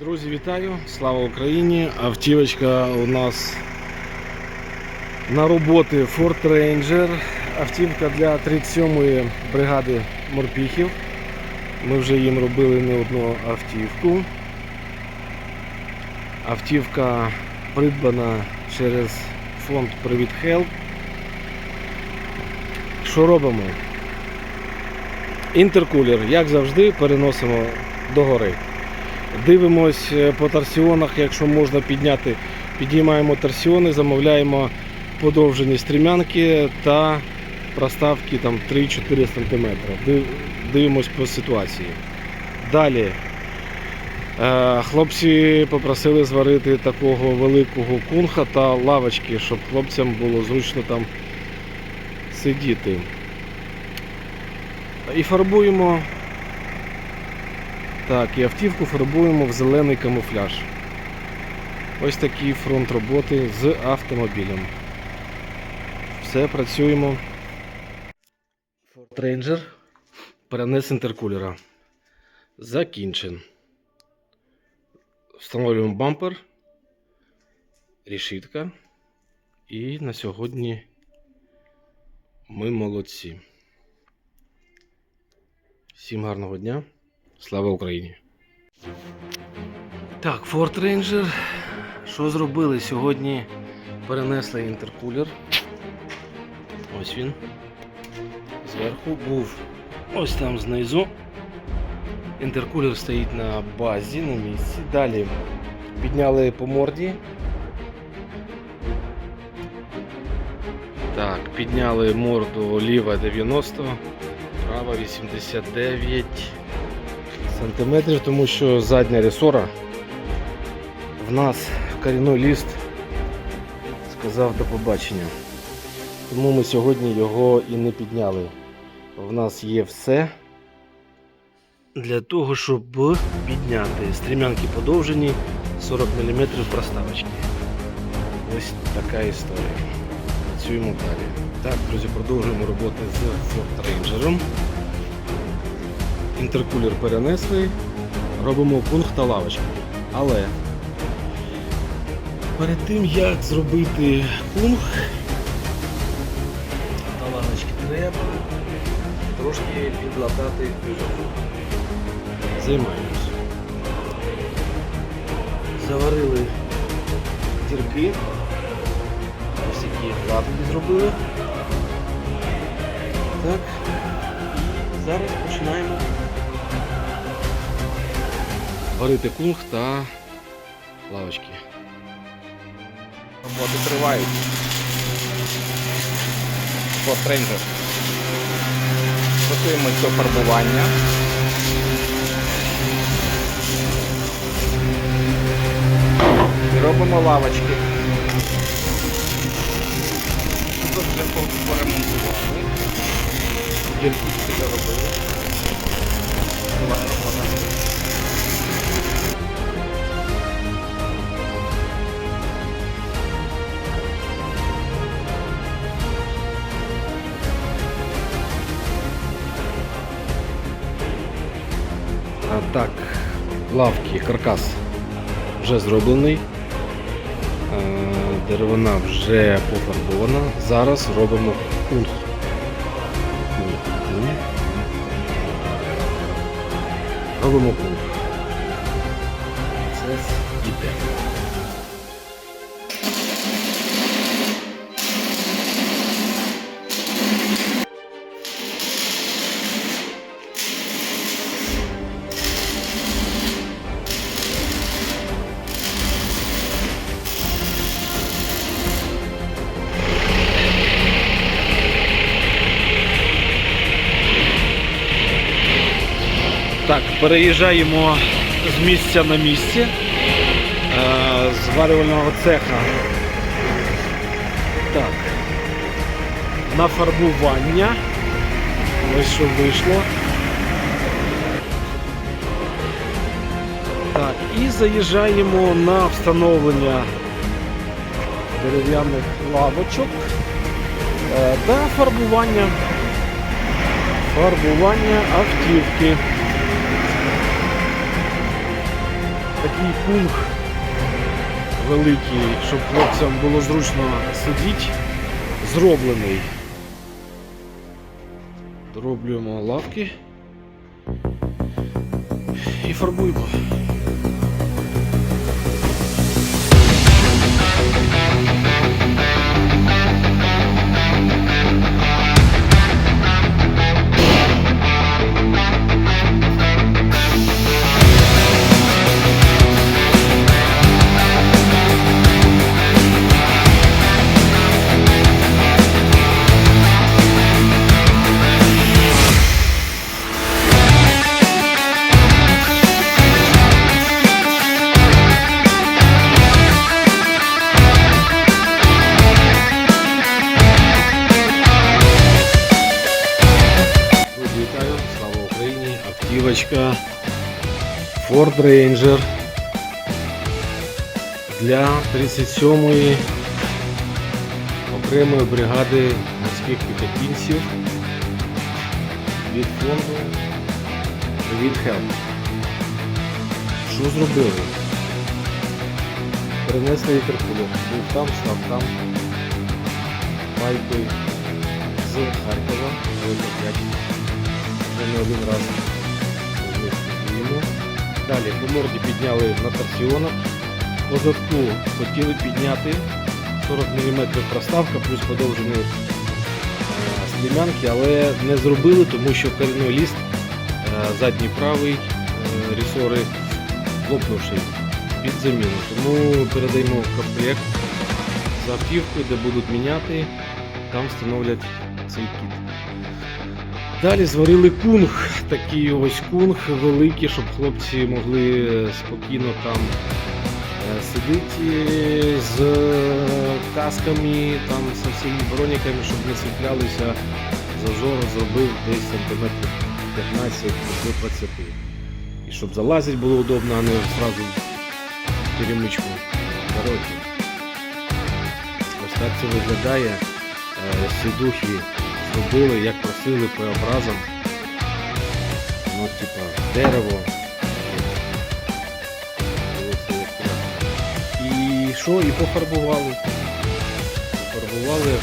Друзі, вітаю! Слава Україні! Автівочка у нас на роботи Ford Ranger. Автівка для 37-ї бригади морпіхів. Ми вже їм робили не одну автівку. Автівка придбана через фонд Привіт Хелп. Що робимо? Інтеркулер, як завжди, переносимо догори. Дивимось е, по торсіонах, якщо можна підняти, підіймаємо торсіони, замовляємо подовжені стрімянки та проставки там 3-4 см. Дивимось по ситуації. Далі. е, Хлопці попросили зварити такого великого кунха та лавочки, щоб хлопцям було зручно там сидіти. І фарбуємо так, і автівку фарбуємо в зелений камуфляж. Ось такий фронт роботи з автомобілем. Все, працюємо. Ford Ranger. Перенес інтеркулера. Закінчен. Встановлюємо бампер, рішітка. І на сьогодні ми молодці. Всім гарного дня. Слава Україні! Так, Ford Ranger. Що зробили? Сьогодні перенесли інтеркулер. Ось він. Зверху був ось там знизу. Інтеркулер стоїть на базі, на місці. Далі підняли по морді. Так, підняли морду ліва 90, права 89 сантиметрів, тому що задня ресора в нас корінний ліст сказав до побачення. Тому ми сьогодні його і не підняли. В нас є все для того, щоб підняти. Стрімянки подовжені 40 мм проставочки. Ось така історія. Працюємо далі. Так, друзі, продовжуємо роботи з Ranger. Інтеркулер перенесли, робимо пункт та лавочки. Але перед тим як зробити пункт та лавочки треба трошки підлатати кузов. Займаємось. Заварили дірки. Ось які латки зробили. Так. Зараз починаємо варити кунг та лавочки. Роботи тривають. Ford Готуємо до фарбування. І робимо лавочки. Лавки, каркас вже зроблений. Е, Деревина вже пофарбована. Зараз робимо. Кунг. Робимо кунг. Переїжджаємо з місця на місце е, зварювального цеха. Так. На фарбування. Ось що вийшло. Так, і заїжджаємо на встановлення дерев'яних лавочок е, та фарбування. Фарбування автівки. Такий пункт великий, щоб хлопцям було зручно сидіти, зроблений. Роблюємо лавки і фарбуємо. Автівочка Ford Ranger для 37-ї окремої бригади морських піхотинців від фонду Хелп. Що зробили? Перенесли вітерпульок. Був там, став там. Байки з Харкова. Вже не один раз. Далі по морді підняли на торсіонах. По задку хотіли підняти 40 мм проставка плюс подовжені е, стрімянки, але не зробили, тому що корінний ліст е, задній правий е, рісори лопнувший під заміну. Тому передаємо комплект з автівкою, де будуть міняти, там встановлять цей кіт. Далі зварили кунг, такий ось кунг великий, щоб хлопці могли е, спокійно там е, сидіти з касками, там з всіми броніками, щоб не цеплялися. Зазор зробив десь сантиметрів 15 до 20. І щоб залазити було удобно, а не одразу перемичку дороги. Ось так це виглядає. Е, Зробили, як просили преобразом. Ну, типа, дерево. І що? І пофарбували. Пофарбували